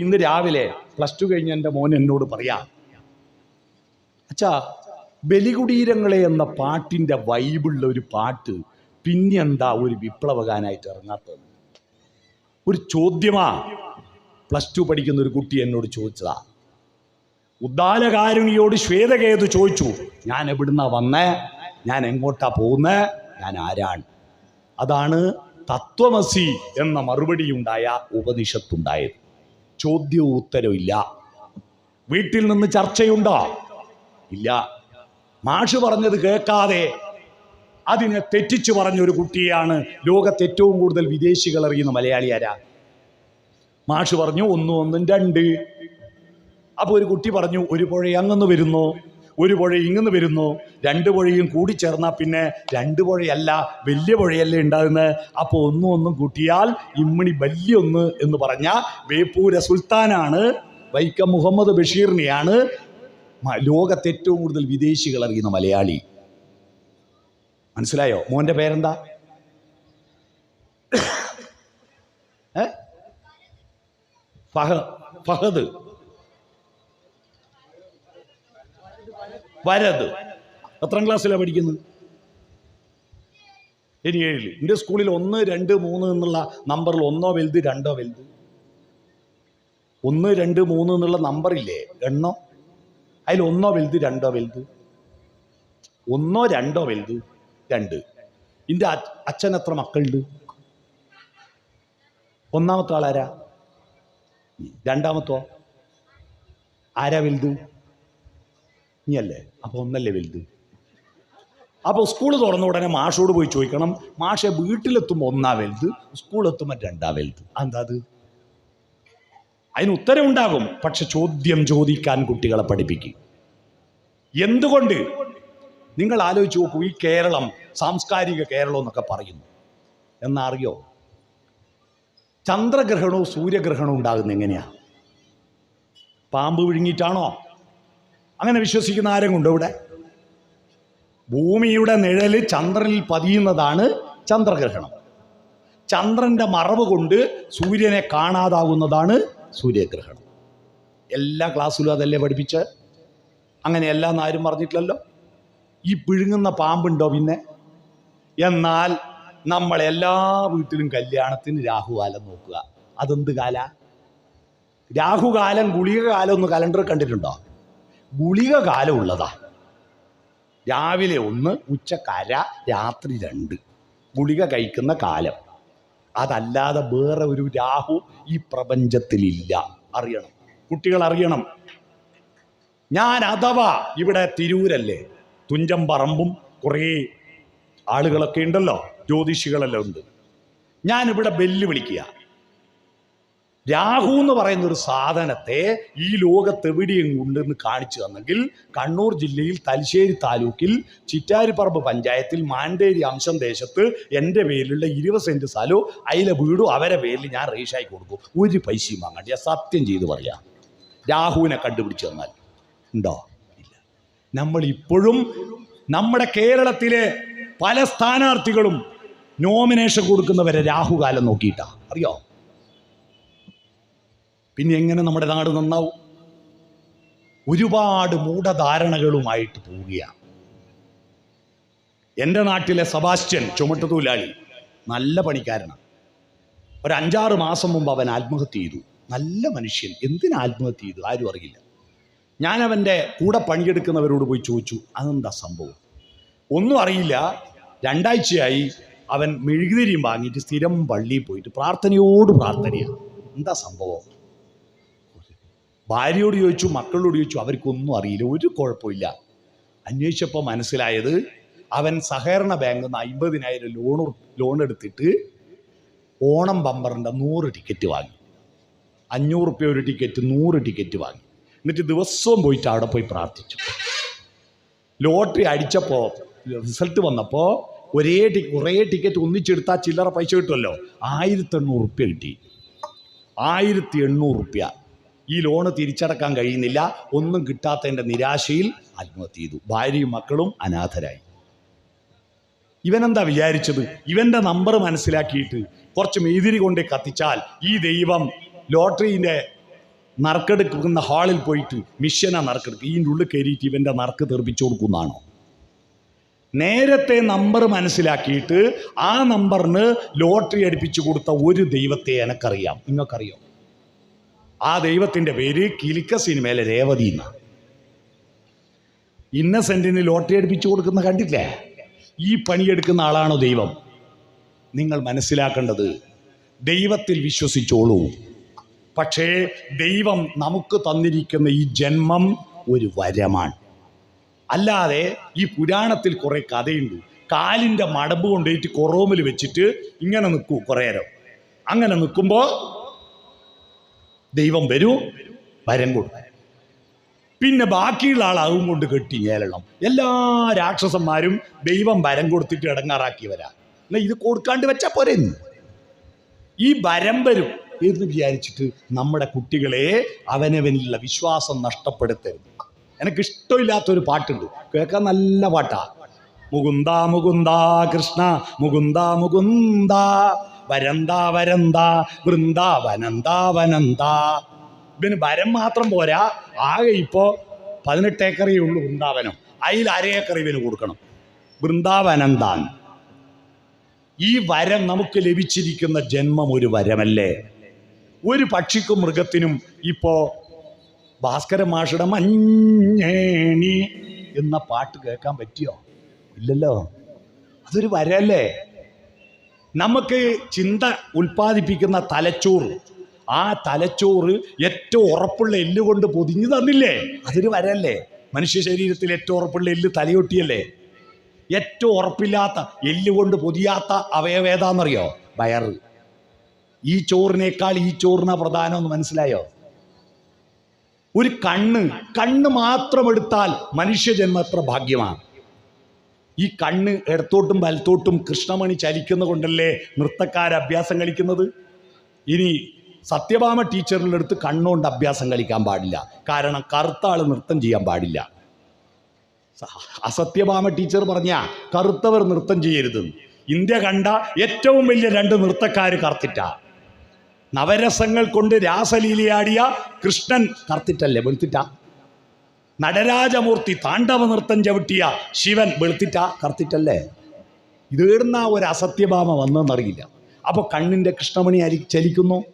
ഇന്ന് രാവിലെ plus two കഴിഞ്ഞ എന്റെ മോൻ എന്നോട് പറയാ അച്ഛാ ബലികുടീരങ്ങളെ എന്ന പാട്ടിന്റെ വൈബുള്ള ഒരു പാട്ട് പിന്നെന്താ ഒരു വിപ്ലവകാനായിട്ട് ഇറങ്ങാത്തത്? ഒരു ചോദ്യമാ പ്ലസ് ടു പഠിക്കുന്ന ഒരു കുട്ടി എന്നോട് ചോദിച്ചതാ. ഉദ്ദാലകാരുണിയോട് ശ്വേതകേതു ചോദിച്ചു ഞാൻ എവിടുന്നാ വന്നേ? ഞാൻ എങ്ങോട്ടാ പോകുന്നേ ഞാൻ ആരാണ്? അതാണ് തത്വമസി എന്ന മറുപടി ഉണ്ടായ ഉപനിഷത്തുണ്ടായത്. ചോദ്യവും ഉത്തരവും ഇല്ല. വീട്ടിൽ നിന്ന് ചർച്ചയുണ്ടോ? ഇല്ല. മാഷ് പറഞ്ഞത് കേൾക്കാതെ അതിനെ തെറ്റിച്ചു പറഞ്ഞൊരു കുട്ടിയാണ് ലോകത്ത് ഏറ്റവും കൂടുതൽ വിദേശികൾ അറിയുന്ന മലയാളിയാരാ മാഷ് പറഞ്ഞു ഒന്നും ഒന്നും രണ്ട്. അപ്പോൾ ഒരു കുട്ടി പറഞ്ഞു ഒരു പുഴ അങ്ങന്ന് വരുന്നു. ഒരു പുഴ ഇങ്ങന്ന് വരുന്നു. രണ്ട് പുഴയും കൂടി ചേർന്നാൽ പിന്നെ രണ്ട് പുഴയല്ല വലിയ പുഴയല്ലേ ഉണ്ടാകുന്നത്. അപ്പോൾ ഒന്നും ഒന്നും കൂട്ടിയാൽ ഇമ്മണി വലിയ ഒന്ന് എന്ന് പറഞ്ഞ വേപ്പൂര സുൽത്താനാണ് വൈക്കം മുഹമ്മദ് ബഷീറിനെയാണ് ലോകത്തെ ഏറ്റവും കൂടുതൽ വിദേശികൾ അറിയുന്ന മലയാളി. മനസ്സിലായോ? മോന്റെ പേരെന്താ? ഫഹ ഫഹദ്. വരത്. എത്രാം ക്ലാസ്സിലാണ് പഠിക്കുന്നത്? ഇനി ഏഴിൽ. എന്റെ സ്കൂളിൽ ഒന്ന് രണ്ട് മൂന്ന് എന്നുള്ള നമ്പറിൽ ഒന്നോ വലുത് രണ്ടോ വലുത്? ഒന്ന് രണ്ട് മൂന്ന് എന്നുള്ള നമ്പറില്ലേ എണ്ണോ? അതിൽ ഒന്നോ വലുത് രണ്ടോ വലുത്? ഒന്നോ രണ്ടോ വലുത്? രണ്ട്. എന്റെ അച്ഛൻ എത്ര മക്കളുണ്ട് ഒന്നാമത്തെ ആളാരാ? രണ്ടാമത്തോ? ആരാ വലുത്? നീ അല്ലേ അപ്പോൾ ഒന്നല്ലേ വലുത്? അപ്പോൾ സ്കൂൾ തുറന്ന ഉടനെ മാഷോട് പോയി ചോദിക്കണം. മാഷെ വീട്ടിലെത്തുമ്പോൾ ഒന്നാ വലുത് സ്കൂളെത്തുമ്പോൾ രണ്ടാ വലുത്. എന്താ അത്? അതിന് ഉത്തരവുണ്ടാകും. പക്ഷെ ചോദ്യം ചോദിക്കാൻ കുട്ടികളെ പഠിപ്പിക്കും. എന്തുകൊണ്ട്? നിങ്ങൾ ആലോചിച്ച് നോക്കൂ ഈ കേരളം സാംസ്കാരിക കേരളം എന്നൊക്കെ പറയുന്നു. എന്നറിയോ? ചന്ദ്രഗ്രഹണവും സൂര്യഗ്രഹണവും ഉണ്ടാകുന്ന എങ്ങനെയാ? പാമ്പ് വിഴുങ്ങിയിട്ടാണോ? അങ്ങനെ വിശ്വസിക്കുന്ന ആരും കൊണ്ടോ ഇവിടെ? ഭൂമിയുടെ നിഴൽ ചന്ദ്രനിൽ പതിയുന്നതാണ് ചന്ദ്രഗ്രഹണം. ചന്ദ്രന്റെ മറവ് കൊണ്ട് സൂര്യനെ കാണാതാകുന്നതാണ് സൂര്യഗ്രഹണം. എല്ലാ ക്ലാസ്സിലും അതല്ലേ പഠിപ്പിച്ച്? അങ്ങനെയല്ല ആരും പറഞ്ഞിട്ടില്ലല്ലോ ഈ പിഴുങ്ങുന്ന പാമ്പുണ്ടോ പിന്നെ? എന്നാൽ നമ്മൾ എല്ലാ വീട്ടിലും കല്യാണത്തിന് രാഹുകാലം നോക്കുക. അതെന്ത് കാല? രാഹുകാലം ഗുളിക കാലം ഒന്ന് കലണ്ടർ കണ്ടിട്ടുണ്ടോ? ഗുളിക കാലം ഉള്ളതാ രാവിലെ ഒന്ന് ഉച്ചക്കര രാത്രി രണ്ട്. ഗുളിക കഴിക്കുന്ന കാലം. അതല്ലാതെ വേറെ ഒരു രാഹു ഈ പ്രപഞ്ചത്തിലില്ല. അറിയണം. കുട്ടികൾ അറിയണം. ഞാൻ അഥവാ ഇവിടെ തിരൂരല്ലേ തുഞ്ചം പറമ്പും കുറേ ആളുകളൊക്കെ ഉണ്ടല്ലോ ജ്യോതിഷികളെല്ലാം ഉണ്ട്. ഞാനിവിടെ വെല്ലുവിളിക്കുക രാഹു എന്ന് പറയുന്ന ഒരു സാധനത്തെ ഈ ലോകത്ത് എവിടെയും ഉണ്ടെന്ന് കാണിച്ചു തന്നെങ്കിൽ കണ്ണൂർ ജില്ലയിൽ തലശ്ശേരി താലൂക്കിൽ ചിറ്റാരിപ്പറമ്പ് പഞ്ചായത്തിൽ മാണ്ടേരി അംശം ദേശത്ത് എന്റെ പേരിലുള്ള ഇരുപത് സെന്റ് സ്ഥലവും അതിലെ വീടും അവരെ പേരിൽ ഞാൻ റേഷായി കൊടുക്കും. ഒരു പൈസയും വാങ്ങണ്ട ഞാൻ സത്യം ചെയ്ത് പറയാം. രാഹുവിനെ കണ്ടുപിടിച്ച് തന്നാൽ ഉണ്ടോ? ഇല്ല. നമ്മൾ ഇപ്പോഴും നമ്മുടെ കേരളത്തിലെ പല സ്ഥാനാർത്ഥികളും നോമിനേഷൻ കൊടുക്കുന്നവരെ രാഹുകാലം നോക്കിയിട്ടാണ് അറിയോ? പിന്നെ എങ്ങനെ നമ്മുടെ നാട് നന്നാവും? ഒരുപാട് മൂഢധാരണകളുമായിട്ട് പോവുകയാണ്. എന്റെ നാട്ടിലെ സബാസ്റ്റ്യൻ ചുമട്ടുതൊഴിലാളി നല്ല പണിക്കാരനാണ്. ഒരു അഞ്ചാറ് മാസം മുമ്പ് അവൻ ആത്മഹത്യ ചെയ്തു. നല്ല മനുഷ്യൻ. എന്തിനാ ആത്മഹത്യ ചെയ്തു ആരും അറിയില്ല. ഞാൻ അവന്റെ കൂടെ പണിയെടുക്കുന്നവരോട് പോയി ചോദിച്ചു അതെന്താ സംഭവം? ഒന്നും അറിയില്ല. രണ്ടാഴ്ചയായി അവൻ മെഴുകുതിരിയും വാങ്ങിയിട്ട് സ്ഥിരം പള്ളിയിൽ പോയിട്ട് പ്രാർത്ഥനയോട് പ്രാർത്ഥനയാണ്. എന്താ സംഭവം? ഭാര്യയോട് ചോദിച്ചു മക്കളോട് ചോദിച്ചു അവർക്കൊന്നും അറിയില്ല ഒരു കുഴപ്പമില്ല. അന്വേഷിച്ചപ്പോൾ മനസ്സിലായത് അവൻ സഹകരണ ബാങ്കിൽ നിന്ന് അമ്പതിനായിരം ലോൺ ലോൺ എടുത്തിട്ട് ഓണം ബമ്പറിന്റെ നൂറ് ടിക്കറ്റ് വാങ്ങി. അഞ്ഞൂറ് റുപ്യ ഒരു ടിക്കറ്റ് നൂറ് ടിക്കറ്റ് വാങ്ങി. എന്നിട്ട് ദിവസവും പോയിട്ട് അവിടെ പോയി പ്രാർത്ഥിച്ചു. ലോട്ടറി അടിച്ചപ്പോൾ റിസൾട്ട് വന്നപ്പോൾ ഒരേ ടി കുറേ ടിക്കറ്റ് ഒന്നിച്ചെടുത്താൽ ചില്ലറ പൈസ കിട്ടുമല്ലോ. ആയിരത്തി എണ്ണൂറ് റുപ്യ കിട്ടി. ആയിരത്തി എണ്ണൂറ് റുപ്യ. ഈ ലോണ് തിരിച്ചടക്കാൻ കഴിയുന്നില്ല. ഒന്നും കിട്ടാത്തതിന്റെ നിരാശയിൽ ആത്മഹത്യ ചെയ്തു. ഭാര്യയും മക്കളും അനാഥരായി. ഇവനെന്താ വിചാരിച്ചത്? ഇവന്റെ നമ്പർ മനസ്സിലാക്കിയിട്ട് കുറച്ച് മെയ്തിരി കൊണ്ട് കത്തിച്ചാൽ ഈ ദൈവം ലോട്ടറിന്റെ നറുക്കെടുക്കുന്ന ഹാളിൽ പോയിട്ട് മിഷനാ നറുക്കെടുക്കുക ഇതിന്റെ ഉള്ളിൽ കയറിയിട്ട് ഇവന്റെ നറുക്ക് തെറിപ്പിച്ചു കൊടുക്കുന്നതാണോ നേരത്തെ നമ്പർ മനസ്സിലാക്കിയിട്ട് ആ നമ്പറിന് ലോട്ടറി അടിപ്പിച്ചു കൊടുത്ത ഒരു ദൈവത്തെ എനക്കറിയാം. നിങ്ങൾക്കറിയോ? ആ ദൈവത്തിന്റെ പേര് കിലിക്ക സിനിമയിലെ രേവതി എന്നാണ് ഇന്നസെന്റിന് ലോട്ടറി അടിപ്പിച്ചു കൊടുക്കുന്ന കണ്ടില്ലേ ഈ പണിയെടുക്കുന്ന ആളാണോ ദൈവം? നിങ്ങൾ മനസ്സിലാക്കേണ്ടത് ദൈവത്തിൽ വിശ്വസിച്ചോളൂ. പക്ഷേ ദൈവം നമുക്ക് തന്നിരിക്കുന്ന ഈ ജന്മം ഒരു വരമാണ്. അല്ലാതെ ഈ പുരാണത്തിൽ കുറേ കഥയുണ്ട്. കാലിന്റെ മടമ്പ് കൊണ്ടുപോയിട്ട് കൊറോമിൽ വെച്ചിട്ട് ഇങ്ങനെ നിൽക്കൂ കുറേ നേരം. അങ്ങനെ നിൽക്കുമ്പോൾ ദൈവം വരൂ വരം കൊടുക്കും പിന്നെ ബാക്കിയുള്ള ആളാവും കൊണ്ട് കെട്ടി ഏലണം. എല്ലാ രാക്ഷസന്മാരും ദൈവം വരം കൊടുത്തിട്ട് ഇടങ്ങാറാക്കി വരാം എന്നാ ഇത് കൊടുക്കാണ്ട് വെച്ചാൽ പോരെ. ഈ വരം വരും എന്ന് വിചാരിച്ചിട്ട് നമ്മുടെ കുട്ടികളെ അവനവനിലുള്ള വിശ്വാസം നഷ്ടപ്പെടുത്തരുത്. എനിക്ക് ഇഷ്ടമില്ലാത്തൊരു പാട്ടുണ്ട്. കേൾക്കാൻ നല്ല പാട്ടാ. മുകുന്ദ മുകുന്ദ കൃഷ്ണ മുകുന്ദ മുകുന്ദ വരന്ത വരന്ത വൃന്ദാവനന്ദ വനന്താ ഇവന് വരം മാത്രം പോരാ. ആകെ ഇപ്പോൾ പതിനെട്ട് ഏക്കറേ ഉള്ളൂ വൃന്ദാവനം. അതിൽ അര ഏക്കർ ഇവന് കൊടുക്കണം. വൃന്ദാവനന്താൻ ഈ വരം നമുക്ക് ലഭിച്ചിരിക്കുന്ന ജന്മം ഒരു വരമല്ലേ? ഒരു പക്ഷിക്കും മൃഗത്തിനും ഇപ്പോ ഭാസ്കര മാഷയുടെ മഞ്ഞേണി എന്ന പാട്ട് കേൾക്കാൻ പറ്റിയോ? ഇല്ലല്ലോ. അതൊരു വരല്ലേ നമുക്ക് ചിന്ത ഉൽപ്പാദിപ്പിക്കുന്ന തലച്ചോറ്. ആ തലച്ചോറ് ഏറ്റവും ഉറപ്പുള്ള എല്ല് കൊണ്ട് പൊതിഞ്ഞു തന്നില്ലേ? അതിന് വരല്ലേ മനുഷ്യ ശരീരത്തിൽ ഏറ്റവും ഉറപ്പുള്ള എല്ല് തലയൊട്ടിയല്ലേ? ഏറ്റവും ഉറപ്പില്ലാത്ത എല്ല് കൊണ്ട് പൊതിയാത്ത അവയവേതാന്നറിയോ വയറ്. ഈ ചോറിനേക്കാൾ ഈ ചോറിന പ്രധാനം എന്ന് മനസ്സിലായോ? ഒരു കണ്ണ്. കണ്ണ് മാത്രം എടുത്താൽ മനുഷ്യജന്മ എത്ര ഭാഗ്യമാണ്. ഈ കണ്ണ് ഇടത്തോട്ടും വലത്തോട്ടും കൃഷ്ണമണി ചലിക്കുന്ന കൊണ്ടല്ലേ നൃത്തക്കാർ അഭ്യാസം കളിക്കുന്നത്? ഇനി സത്യഭാമ ടീച്ചറിന്റെ അടുത്ത് കണ്ണുകൊണ്ട് അഭ്യാസം കളിക്കാൻ പാടില്ല. കാരണം കറുത്ത ആൾ നൃത്തം ചെയ്യാൻ പാടില്ല. അസത്യഭാമ ടീച്ചർ പറഞ്ഞ കറുത്തവർ നൃത്തം ചെയ്യരുത്. ഇന്ത്യ കണ്ട ഏറ്റവും വലിയ രണ്ട് നൃത്തക്കാർ കറുത്തിട്ട. നവരസങ്ങൾ കൊണ്ട് രാസലീലയാടിയ കൃഷ്ണൻ കറുത്തിട്ടല്ലേ? വെളുത്തിട്ട. നടരാജമൂർത്തി താണ്ഡവ നൃത്തം ചവിട്ടിയ ശിവൻ വെളുത്തിട്ട കറുത്തിട്ടല്ലേ? ഇത് ഇടുന്ന ഒരു അസത്യഭാമ വന്നെന്നറിയില്ല അപ്പോൾ കണ്ണിന്റെ കൃഷ്ണമണി അരി ചലിക്കുന്നു.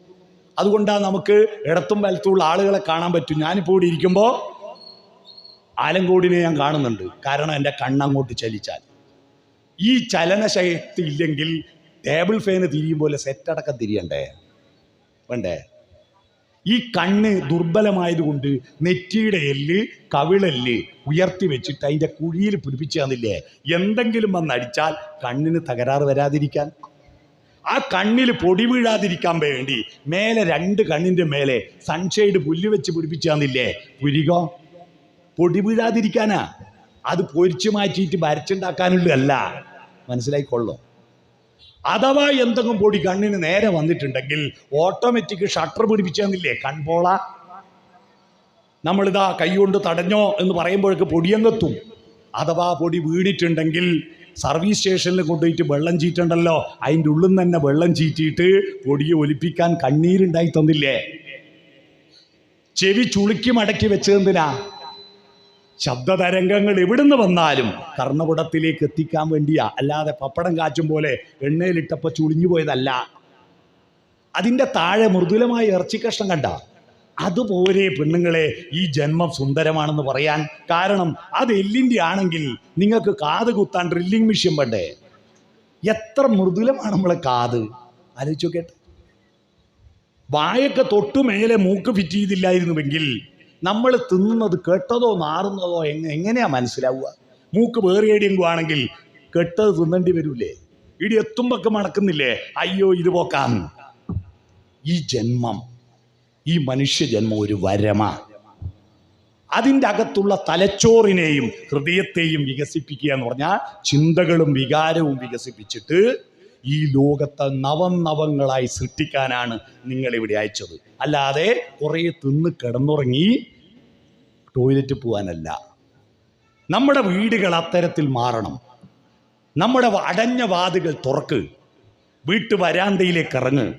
അതുകൊണ്ടാണ് നമുക്ക് ഇടത്തും വലത്തുമുള്ള ആളുകളെ കാണാൻ പറ്റും. ഞാനിപ്പോൾ ഇവിടെ ഇരിക്കുമ്പോൾ ആലങ്കോടിനെ ഞാൻ കാണുന്നുണ്ട്. കാരണം എന്റെ കണ്ണങ്ങോട്ട് ചലിച്ചാൽ. ഈ ചലനശക്തി ഇല്ലെങ്കിൽ ടേബിൾ ഫാന് തിരിയും പോലെ സെറ്റടക്കം തിരിയണ്ടേ? വേണ്ടേ? ഈ കണ്ണ് ദുർബലമായതുകൊണ്ട് നെറ്റിയുടെ എല്ല് കവിളെല്ല് ഉയർത്തി വെച്ചിട്ട് അതിന്റെ കുഴിയിൽ പിടിപ്പിച്ചു തന്നില്ലേ എന്തെങ്കിലും വന്നടിച്ചാൽ കണ്ണിന് തകരാറ് വരാതിരിക്കാൻ. ആ കണ്ണിൽ പൊടി വീഴാതിരിക്കാൻ വേണ്ടി മേലെ രണ്ട് കണ്ണിന്റെ മേലെ സൺഷെയ്ഡ് പുല്ല് വെച്ച് പിടിപ്പിച്ചു തന്നില്ലേ പുരികോ? പൊടി വീഴാതിരിക്കാനാ. അത് പൊരിച്ചു മാറ്റിയിട്ട് വരച്ചുണ്ടാക്കാനുള്ളതല്ല. മനസ്സിലായിക്കൊള്ളോ? അഥവാ എന്തെങ്കിലും പൊടി കണ്ണിന് നേരെ വന്നിട്ടുണ്ടെങ്കിൽ ഓട്ടോമാറ്റിക് ഷട്ടർ പിടിപ്പിച്ചെന്നില്ലേ കൺപോള. നമ്മളിതാ കൈകൊണ്ട് തടഞ്ഞോ എന്ന് പറയുമ്പോഴേക്ക് പൊടിയങ്ങെത്തും. അഥവാ പൊടി വീണിട്ടുണ്ടെങ്കിൽ സർവീസ് സ്റ്റേഷനിൽ കൊണ്ടുപോയിട്ട് വെള്ളം ചീറ്റണ്ടല്ലോ? അതിന്റെ ഉള്ളിൽ നിന്ന് തന്നെ വെള്ളം ചീറ്റിയിട്ട് പൊടിയെ ഒലിപ്പിക്കാൻ കണ്ണീരുണ്ടായി തന്നില്ലേ? ചെവി ചുളുക്കി മടക്കി വെച്ചതെന്തിനാ ശബ്ദതരംഗങ്ങൾ എവിടുന്ന് വന്നാലും കർണകുടത്തിലേക്ക് എത്തിക്കാൻ വേണ്ടിയാ. അല്ലാതെ പപ്പടം കാച്ചും പോലെ എണ്ണയിലിട്ടപ്പോൾ ചുളിഞ്ഞു പോയതല്ല. അതിന്റെ താഴെ മൃദുലമായ ഇറച്ചി കഷ്ണം കണ്ട. അതുപോലെ പെണ്ണുങ്ങളെ ഈ ജന്മം സുന്ദരമാണെന്ന് പറയാൻ കാരണം അത് എല്ലിന്റെ ആണെങ്കിൽ നിങ്ങൾക്ക് കാത് കുത്താൻ ഡ്രില്ലിംഗ് മെഷീൻ വേണ്ടേ? എത്ര മൃദുലമാണ് നമ്മളെ കാത്? ആലോചിച്ചു കേട്ടെ വായൊക്കെ തൊട്ടു മേലെ മൂക്ക് ഫിറ്റ് ചെയ്തില്ലായിരുന്നുവെങ്കിൽ നമ്മൾ തിന്നുന്നത് കെട്ടതോ നാറുന്നതോ എങ്ങ എങ്ങനെയാ മനസ്സിലാവുക? മൂക്ക് വേറെ എവിടെയെങ്കിലും ആണെങ്കിൽ കെട്ടത് തിന്നേണ്ടി വരൂലേ? ഇടി എത്തുമ്പൊക്കെ മണക്കുന്നില്ലേ? അയ്യോ ഇത് പോക്കാം. ഈ ജന്മം ഈ മനുഷ്യ മനുഷ്യജന്മം ഒരു വരമാ. അതിന്റെ അകത്തുള്ള തലച്ചോറിനെയും ഹൃദയത്തെയും വികസിപ്പിക്കുക എന്ന് പറഞ്ഞാൽ ചിന്തകളും വികാരവും വികസിപ്പിച്ചിട്ട് ഈ ലോകത്തെ നവം നവങ്ങളായി സൃഷ്ടിക്കാനാണ് നിങ്ങളിവിടെ അയച്ചത്. അല്ലാതെ കുറേ തിന്ന് കിടന്നുറങ്ങി ടോയ്ലറ്റ് പോകാനല്ല നമ്മുടെ വീടുകൾ അത്തരത്തിൽ മാറണം. നമ്മുടെ അടഞ്ഞ വാതുകൾ തുറക്ക്. വീട്ടു വരാന്തയിലേക്ക് ഇറങ്ങ്.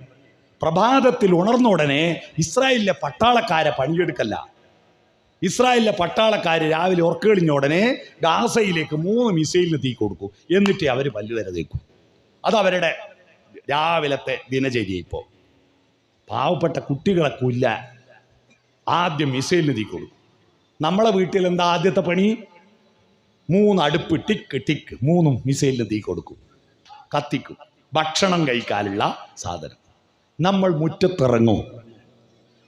പ്രഭാതത്തിൽ ഉണർന്ന ഉടനെ ഇസ്രായേലിലെ പട്ടാളക്കാരെ പണിയെടുക്കല്ല. ഇസ്രായേലിലെ പട്ടാളക്കാർ രാവിലെ ഉറക്കെളിഞ്ഞ ഉടനെ ഗാസയിലേക്ക് മൂന്ന് മിസൈലിന് തീ കൊടുക്കും. എന്നിട്ട് അവർ പല്ലുവരെ തേക്കും അതവരുടെ രാവിലത്തെ ദിനചര്യ ഇപ്പോൾ പാവപ്പെട്ട കുട്ടികളെ കൊല്ല. ആദ്യം മിസൈലിന് തീ നമ്മളെ വീട്ടിൽ എന്താ ആദ്യത്തെ പണി? മൂന്ന് അടുപ്പ് ടിക്ക് ടിക്ക് മൂന്നും മിസൈലിന് തീ കൊടുക്കും. കത്തിക്കും. ഭക്ഷണം കഴിക്കാനുള്ള സാധനം. നമ്മൾ മുറ്റത്തിറങ്ങും.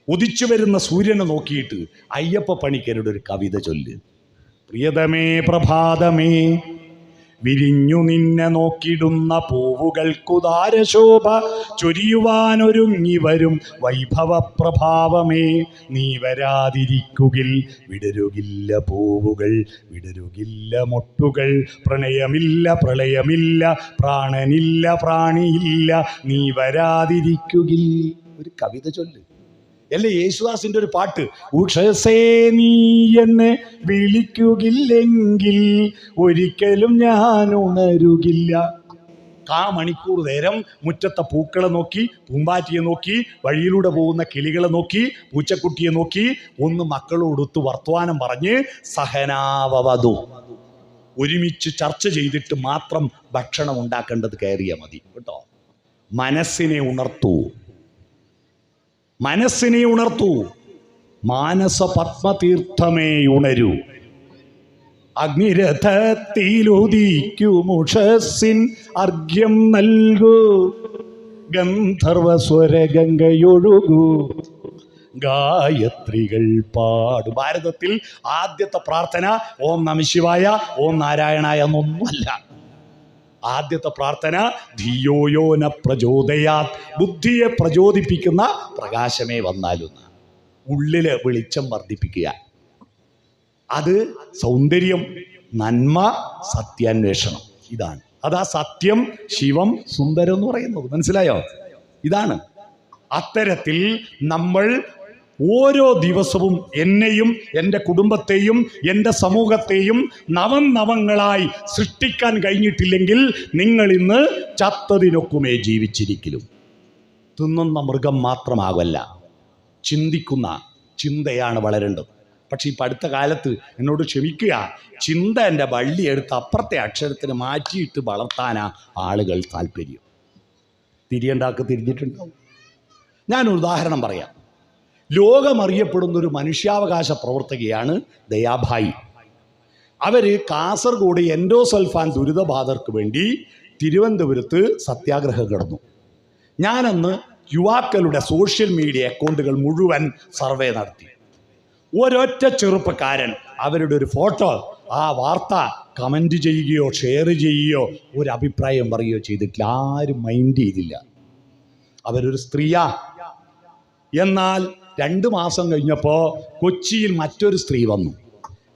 ഉദിച്ചു വരുന്ന സൂര്യനെ നോക്കിയിട്ട് അയ്യപ്പ പണിക്കരുടെ ഒരു കവിത ചൊല്ല്. പ്രിയതമേ പ്രഭാതമേ വിരിഞ്ഞു നിന്നെ നോക്കിടുന്ന പൂവുകൾക്കുദാരശോഭ ചൊരിയുവാനൊരുങ്ങി വരും വൈഭവ പ്രഭാവമേ നീ വരാതിരിക്കുകിൽ വിടരുകില്ല പൂവുകൾ വിടരുകില്ല മൊട്ടുകൾ. പ്രണയമില്ല പ്രളയമില്ല പ്രാണനില്ല പ്രാണിയില്ല. നീ വരാതിരിക്കുകിൽ. ഒരു കവിത ചൊല്ല്. അല്ലേ യേശുദാസിന്റെ ഒരു പാട്ട് ഉഷസേ നീ എന്നെ വിളിക്കുകില്ലെങ്കിൽ ഒരിക്കലും ഞാൻ ഉണരുകില്ല. കാ മണിക്കൂർ നേരം മുറ്റത്തെ പൂക്കളെ നോക്കി പൂമ്പാറ്റിയെ നോക്കി വഴിയിലൂടെ പോകുന്ന കിളികളെ നോക്കി പൂച്ചക്കുട്ടിയെ നോക്കി ഒന്ന് മക്കളോടൊത്ത് വർത്തമാനം പറഞ്ഞ് സഹനാവവതു ഒരുമിച്ച് ചർച്ച ചെയ്തിട്ട് മാത്രം ഭക്ഷണം ഉണ്ടാക്കേണ്ടത് കയറിയാൽ മതി കേട്ടോ. മനസ്സിനെ ഉണർത്തൂ. മനസ്സിനെ ഉണർത്തൂ. മാനസ പത്മതീർത്ഥമേ ഉണരൂ. അഗ്നിരഥത്തിലുദിക്കുമുഷസിൻ അർഘ്യം നൽകൂ. ഗന്ധർവസ്വര സ്വരഗംഗയൊഴുകൂ ഗായത്രികൾ പാടും. ഭാരതത്തിൽ ആദ്യത്തെ പ്രാർത്ഥന ഓം നമശിവായ ഓം നാരായണായ എന്നൊന്നുമല്ല. ആദ്യത്തെ പ്രാർത്ഥന ധിയോയോന പ്രചോദയാത്. ബുദ്ധിയെ പ്രചോദിപ്പിക്കുന്ന പ്രകാശമേ വന്നാലും ഉള്ളിൽ വെളിച്ചം വർദ്ധിപ്പിക്കുക. അത് സൗന്ദര്യം നന്മ സത്യാന്വേഷണം. ഇതാണ്. അതാ സത്യം ശിവം സുന്ദരം എന്ന് പറയുന്നത്. മനസ്സിലായോ? ഇതാണ്. അത്തരത്തിൽ നമ്മൾ ഓരോ ദിവസവും എന്നെയും എന്റെ കുടുംബത്തെയും എന്റെ സമൂഹത്തെയും നവം നവങ്ങളായി സൃഷ്ടിക്കാൻ കഴിഞ്ഞിട്ടില്ലെങ്കിൽ നിങ്ങൾ ഇന്ന് ചത്തതിനൊക്കുമേ ജീവിച്ചിരിക്കലും. തിന്നുന്ന മൃഗം മാത്രമാകല്ല ചിന്തിക്കുന്ന ചിന്തയാണ് വളരേണ്ടത്. പക്ഷേ ഇപ്പം അടുത്ത കാലത്ത് എന്നോട് ക്ഷമിക്കുക ചിന്ത എന്റെ വള്ളി എടുത്ത് അപ്പുറത്തെ അക്ഷരത്തിന് മാറ്റിയിട്ട് വളർത്താനാ ആളുകൾ താല്പര്യം. തിരിയണ്ടാക്ക് തിരിഞ്ഞിട്ടുണ്ടാവും. ഞാനൊരു ഉദാഹരണം പറയാം. ലോകമറിയപ്പെടുന്ന ഒരു മനുഷ്യാവകാശ പ്രവർത്തകയാണ് ദയാഭായി. അവർ കാസർഗോഡ് എൻഡോസൽഫാൻ ദുരിതബാധർക്ക് വേണ്ടി തിരുവനന്തപുരത്ത് സത്യാഗ്രഹം കിടന്നു. ഞാനന്ന് യുവാക്കളുടെ സോഷ്യൽ മീഡിയ അക്കൗണ്ടുകൾ മുഴുവൻ സർവേ നടത്തി. ഒരൊറ്റ ചെറുപ്പക്കാരൻ അവരുടെ ഒരു ഫോട്ടോ ആ വാർത്ത കമന്റ് ചെയ്യുകയോ ഷെയർ ചെയ്യുകയോ ഒരു അഭിപ്രായം പറയുകയോ ചെയ്തിട്ടില്ല. ആരും മൈൻഡ് ചെയ്തില്ല. അവരൊരു സ്ത്രീയാ. എന്നാൽ രണ്ട് മാസം കഴിഞ്ഞപ്പോൾ കൊച്ചിയിൽ മറ്റൊരു സ്ത്രീ വന്നു.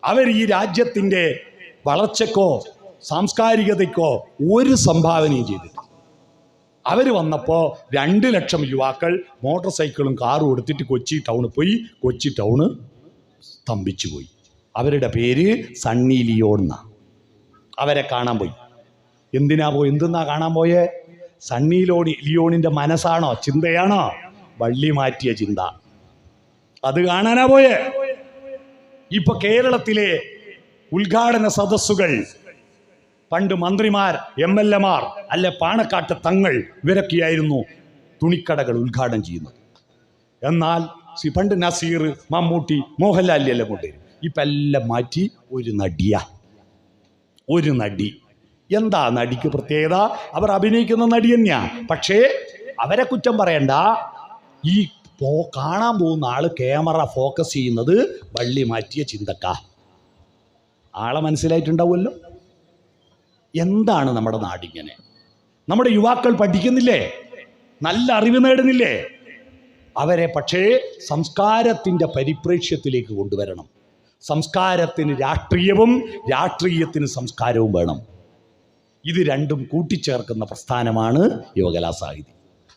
അവർ ഈ രാജ്യത്തിന്റെ വളർച്ചക്കോ സാംസ്കാരികതയ്ക്കോ ഒരു സംഭാവനയും ചെയ്തിട്ടില്ല. അവർ വന്നപ്പോൾ രണ്ട് ലക്ഷം യുവാക്കൾ മോട്ടോർ സൈക്കിളും കാറും എടുത്തിട്ട് കൊച്ചി ടൗണിൽ പോയി. കൊച്ചി ടൗണ് സ്തംഭിച്ചു പോയി. അവരുടെ പേര് സണ്ണി ലിയോൺ എന്നാ. അവരെ കാണാൻ പോയി. എന്തിനാ പോയി? എന്തെന്നാ കാണാൻ പോയേ? സണ്ണി ലോണി ലിയോണിന്റെ മനസ്സാണോ? ചിന്തയാണോ? വള്ളി മാറ്റിയ ചിന്ത. അത് കാണാനാ പോയേ? ഇപ്പൊ കേരളത്തിലെ ഉദ്ഘാടന സദസ്സുകൾ. പണ്ട് മന്ത്രിമാർ എം എൽ എമാർ അല്ലെ പാണക്കാട്ട് തങ്ങൾ ഇവരൊക്കെയായിരുന്നു തുണിക്കടകൾ ഉദ്ഘാടനം ചെയ്യുന്നത്. എന്നാൽ പണ്ട് നസീർ മമ്മൂട്ടി മോഹൻലാലി എല്ലാം കൊണ്ടുവരും. ഇപ്പം എല്ലാം മാറ്റി ഒരു നടിയ. ഒരു നടി. എന്താ നടിക്ക് പ്രത്യേകത? അവർ അഭിനയിക്കുന്ന നടി തന്നെയാ. പക്ഷേ അവരെ കുറ്റം പറയണ്ട. ഈ പോ കാണാൻ പോകുന്ന ആൾ ക്യാമറ ഫോക്കസ് ചെയ്യുന്നത് വള്ളി മാറ്റിയ ചിന്തക്ക. ആളെ മനസ്സിലായിട്ടുണ്ടാവുമല്ലോ? എന്താണ് നമ്മുടെ നാടിങ്ങനെ? നമ്മുടെ യുവാക്കൾ പഠിക്കുന്നില്ലേ? നല്ല അറിവ് നേടുന്നില്ലേ? അവരെ പക്ഷേ സംസ്കാരത്തിന്റെ പരിപ്രേക്ഷ്യത്തിലേക്ക് കൊണ്ടുവരണം. സംസ്കാരത്തിന് രാഷ്ട്രീയവും രാഷ്ട്രീയത്തിന് സംസ്കാരവും വേണം. ഇത് രണ്ടും കൂട്ടിച്ചേർക്കുന്ന പ്രസ്ഥാനമാണ് യുവകലാസാഹിതി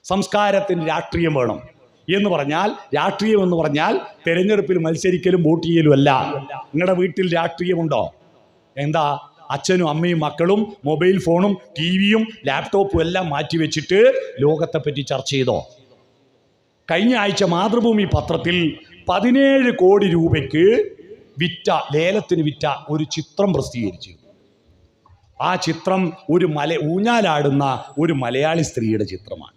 സംസ്കാരത്തിന് രാഷ്ട്രീയം വേണം. എന്ന് പറഞ്ഞാൽ രാഷ്ട്രീയം എന്ന് പറഞ്ഞാൽ തെരഞ്ഞെടുപ്പിൽ മത്സരിക്കലും വോട്ട് ചെയ്യലും അല്ല. നിങ്ങളുടെ വീട്ടിൽ രാഷ്ട്രീയമുണ്ടോ എന്താ? അച്ഛനും അമ്മയും മക്കളും മൊബൈൽ ഫോണും ടി വിയും ലാപ്ടോപ്പും എല്ലാം മാറ്റിവെച്ചിട്ട് ലോകത്തെപ്പറ്റി ചർച്ച ചെയ്തോ? കഴിഞ്ഞ ആഴ്ച മാതൃഭൂമി പത്രത്തിൽ പതിനേഴ് കോടി രൂപയ്ക്ക് വിറ്റ ലേലത്തിന് വിറ്റ ഒരു ചിത്രം പ്രസിദ്ധീകരിച്ചു. ആ ചിത്രം ഒരു മല ഊഞ്ഞാലാടുന്ന ഒരു മലയാളി സ്ത്രീയുടെ ചിത്രമാണ്.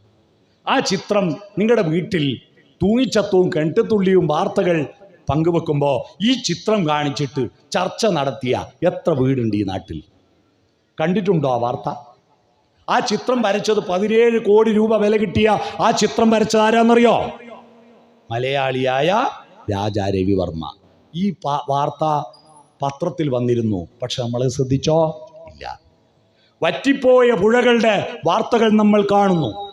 ആ ചിത്രം നിങ്ങളുടെ വീട്ടിൽ തൂങ്ങിച്ചത്തവും കെട്ടുത്തുള്ളിയും വാർത്തകൾ പങ്കുവെക്കുമ്പോൾ ഈ ചിത്രം കാണിച്ചിട്ട് ചർച്ച നടത്തിയ എത്ര വീടുണ്ട് ഈ നാട്ടിൽ? കണ്ടിട്ടുണ്ടോ ആ വാർത്ത? ആ ചിത്രം വരച്ചത് പതിനേഴ് കോടി രൂപ വില കിട്ടിയ ആ ചിത്രം വരച്ചത് ആരാന്നറിയോ? മലയാളിയായ രാജാ രവിവർമ്മ ഈ വാർത്ത പത്രത്തിൽ വന്നിരുന്നു. പക്ഷെ നമ്മൾ ശ്രദ്ധിച്ചോ? ഇല്ല. വറ്റിപ്പോയ പുഴകളുടെ വാർത്തകൾ നമ്മൾ കാണുന്നു.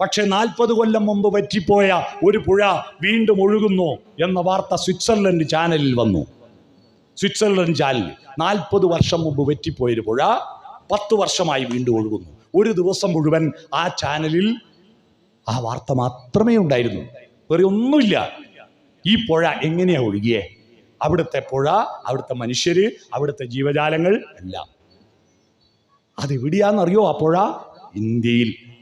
പക്ഷെ നാൽപ്പത് കൊല്ലം മുമ്പ് വറ്റിപ്പോയ ഒരു പുഴ വീണ്ടും ഒഴുകുന്നു എന്ന വാർത്ത സ്വിറ്റ്സർലൻഡ് ചാനലിൽ വന്നു. സ്വിറ്റ്സർലൻഡ് ചാനൽ നാൽപ്പത് വർഷം മുമ്പ് വറ്റിപ്പോയൊരു പുഴ പത്ത് വർഷമായി വീണ്ടും ഒഴുകുന്നു. ഒരു ദിവസം മുഴുവൻ ആ ചാനലിൽ ആ വാർത്ത മാത്രമേ ഉണ്ടായിരുന്നു. വേറെ ഒന്നുമില്ല. ഈ പുഴ എങ്ങനെയാ ഒഴുകിയേ? അവിടുത്തെ പുഴ അവിടുത്തെ മനുഷ്യര് അവിടുത്തെ ജീവജാലങ്ങൾ എല്ലാം. അതെവിടെയാണെന്നറിയോ ആ പുഴ? ഇന്ത്യയിൽ.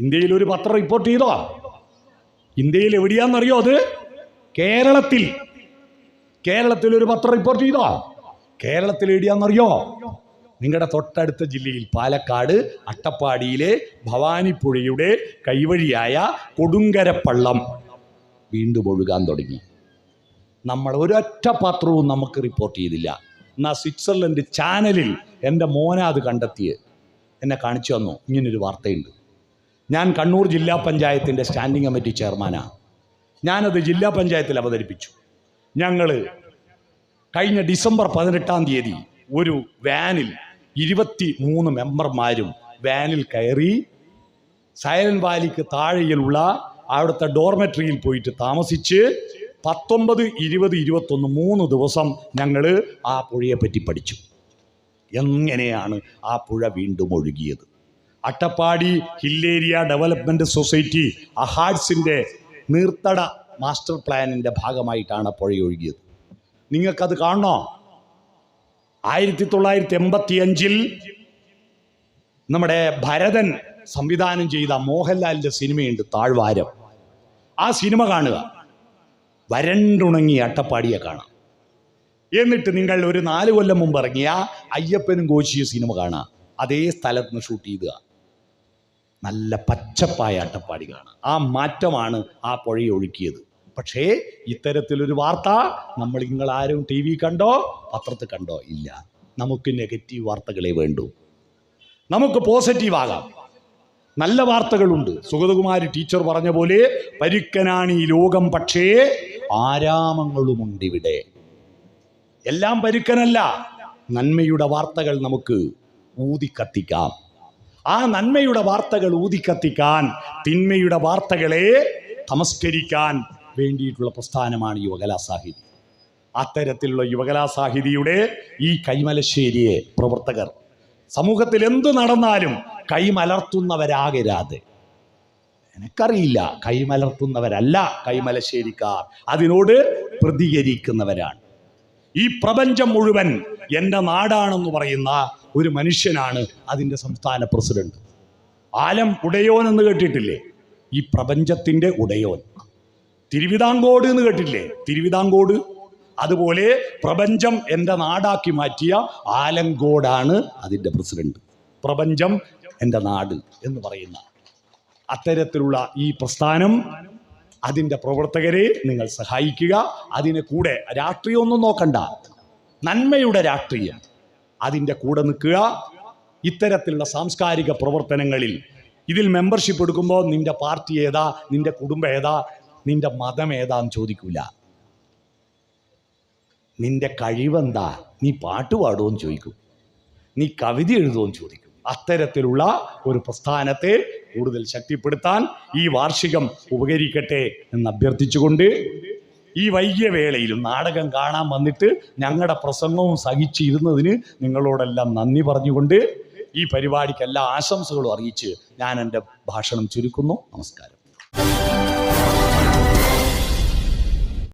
ഇന്ത്യയിൽ ഒരു പത്രം റിപ്പോർട്ട് ചെയ്തോ? ഇന്ത്യയിൽ എവിടെയാണെന്നറിയോ അത്? കേരളത്തിൽ. കേരളത്തിൽ ഒരു പത്രം റിപ്പോർട്ട് ചെയ്തോ? കേരളത്തിൽ എവിടെയാണെന്നറിയോ? നിങ്ങളുടെ തൊട്ടടുത്ത ജില്ലയിൽ പാലക്കാട് അട്ടപ്പാടിയിലെ ഭവാനിപ്പുഴയുടെ കൈവഴിയായ കൊടുങ്കരപ്പള്ളം വീണ്ടും ഒഴുകാൻ തുടങ്ങി. നമ്മൾ ഒരൊറ്റ പത്രവും നമുക്ക് റിപ്പോർട്ട് ചെയ്തില്ല. എന്നാൽ സ്വിറ്റ്സർലൻഡ് ചാനലിൽ എന്റെ മോന അത് കണ്ടെത്തിയത് എന്നെ കാണിച്ചു തന്നു. ഇങ്ങനൊരു വാർത്തയുണ്ട്. ഞാൻ കണ്ണൂർ ജില്ലാ പഞ്ചായത്തിന്റെ സ്റ്റാൻഡിംഗ് കമ്മിറ്റി ചെയർമാനാണ്. ഞാനത് ജില്ലാ പഞ്ചായത്തിൽ അവതരിപ്പിച്ചു. ഞങ്ങൾ കഴിഞ്ഞ ഡിസംബർ പതിനെട്ടാം തീയതി ഒരു വാനിൽ ഇരുപത്തി മൂന്ന് മെമ്പർമാരും വാനിൽ കയറി സൈലന്റ് വാലിക്ക് താഴെയുള്ള അവിടുത്തെ ഡോർമെട്രിയിൽ പോയിട്ട് താമസിച്ച് പത്തൊമ്പത് ഇരുപത് ഇരുപത്തൊന്ന് മൂന്ന് ദിവസം ഞങ്ങൾ ആ പുഴയെപ്പറ്റി പഠിച്ചു. എങ്ങനെയാണ് ആ പുഴ വീണ്ടും ഒഴുകിയത്? Attappadi hill area development society അഹാഡ്സിന്റെ നീർത്തട മാസ്റ്റർ പ്ലാനിന്റെ ഭാഗമായിട്ടാണ് പുഴയൊഴുകിയത്. നിങ്ങൾക്കത് കാണണോ? ആയിരത്തി തൊള്ളായിരത്തി എൺപത്തി അഞ്ചിൽ നമ്മുടെ ഭരതൻ സംവിധാനം ചെയ്ത മോഹൻലാലിന്റെ സിനിമയുണ്ട് താഴ്വാരം. ആ സിനിമ കാണുക. വരണ്ടുണങ്ങി അട്ടപ്പാടിയെ കാണാം. എന്നിട്ട് നിങ്ങൾ ഒരു നാല് കൊല്ലം മുമ്പ് ഇറങ്ങിയ അയ്യപ്പനും കോശിയ സിനിമ കാണാം. അതേ സ്ഥലത്ത് നിന്ന് ഷൂട്ട് ചെയ്തുക. നല്ല പച്ചപ്പായ അട്ടപ്പാടി കാണാം. ആ മാറ്റമാണ് ആ പുഴയെ ഒഴുക്കിയത്. പക്ഷേ ഇത്തരത്തിലൊരു വാർത്ത നമ്മൾ നിങ്ങൾ ആരും ടി വി കണ്ടോ പത്രത്തിൽ കണ്ടോ? ഇല്ല. നമുക്ക് നെഗറ്റീവ് വാർത്തകളെ വേണ്ടൂ. നമുക്ക് പോസിറ്റീവ് ആകാം. നല്ല വാർത്തകളുണ്ട്. സുഗതകുമാരി ടീച്ചർ പറഞ്ഞ പോലെ പരുക്കനാണ് ഈ ലോകം പക്ഷേ ആരാമങ്ങളുമുണ്ട് ഇവിടെ എല്ലാം പരുക്കനല്ല. നന്മയുടെ വാർത്തകൾ നമുക്ക് ഊതിക്കത്തിക്കാം. ആ നന്മയുടെ വാർത്തകൾ ഊതിക്കത്തിക്കാൻ തിന്മയുടെ വാർത്തകളെ തമസ്കരിക്കാൻ വേണ്ടിയിട്ടുള്ള പ്രസ്ഥാനമാണ് യുവകലാ സാഹിതി. അത്തരത്തിലുള്ള യുവകലാ സാഹിതിയുടെ ഈ കൈമലശ്ശേരിയെ പ്രവർത്തകർ സമൂഹത്തിൽ എന്തു നടന്നാലും കൈമലർത്തുന്നവരാകരാതെ. എനിക്കറിയില്ല കൈമലർത്തുന്നവരല്ല കൈമലശ്ശേരിക്കാർ. അതിനോട് പ്രതികരിക്കുന്നവരാണ്. ഈ പ്രപഞ്ചം മുഴുവൻ എന്റെ നാടാണെന്ന് പറയുന്ന ഒരു മനുഷ്യനാണ് അതിന്റെ സംസ്ഥാന പ്രസിഡന്റ്. ആലം ഉടയോൻ എന്ന് കേട്ടിട്ടില്ലേ? ഈ പ്രപഞ്ചത്തിന്റെ ഉടയോൻ. തിരുവിതാംകോട് എന്ന് കേട്ടില്ലേ? തിരുവിതാംകോട്. അതുപോലെ പ്രപഞ്ചം എന്റെ നാടാക്കി മാറ്റിയ ആലങ്കോടാണ് അതിന്റെ പ്രസിഡന്റ്. പ്രപഞ്ചം എന്റെ നാട് എന്ന് പറയുന്ന അത്തരത്തിലുള്ള ഈ പ്രസ്ഥാനം അതിന്റെ പ്രവർത്തകരെ നിങ്ങൾ സഹായിക്കുക. അതിന് കൂടെ രാഷ്ട്രീയമൊന്നും നോക്കണ്ട. നന്മയുടെ രാഷ്ട്രീയം. അതിന്റെ കൂടെ നിൽക്കുക. ഇത്തരത്തിലുള്ള സാംസ്കാരിക പ്രവർത്തനങ്ങളിൽ ഇതിൽ മെമ്പർഷിപ്പ് എടുക്കുമ്പോൾ നിന്റെ പാർട്ടി ഏതാ? നിന്റെ കുടുംബം ഏതാ? നിന്റെ മതം ഏതാന്ന് ചോദിക്കൂല. നിന്റെ കഴിവെന്താ? നീ പാട്ട് പാടുമെന്ന് ചോദിക്കും. നീ കവിത എഴുതുമെന്ന് ചോദിക്കും. അത്തരത്തിലുള്ള ഒരു പ്രസ്ഥാനത്തെ കൂടുതൽ ശക്തിപ്പെടുത്താൻ ഈ വാർഷികം ഉപകരിക്കട്ടെ എന്ന് അഭ്യർത്ഥിച്ചുകൊണ്ട് ഈ വൈകിയ വേളയിലും നാടകം കാണാൻ വന്നിട്ട് ഞങ്ങളുടെ പ്രസംഗവും സഹിച്ചിരുന്നതിന് നിങ്ങളോടെല്ലാം നന്ദി പറഞ്ഞുകൊണ്ട് ഈ പരിപാടിക്ക് എല്ലാ ആശംസകളും അറിയിച്ച് ഞാൻ എന്റെ ഭാഷണം ചുരുക്കുന്നു. നമസ്കാരം.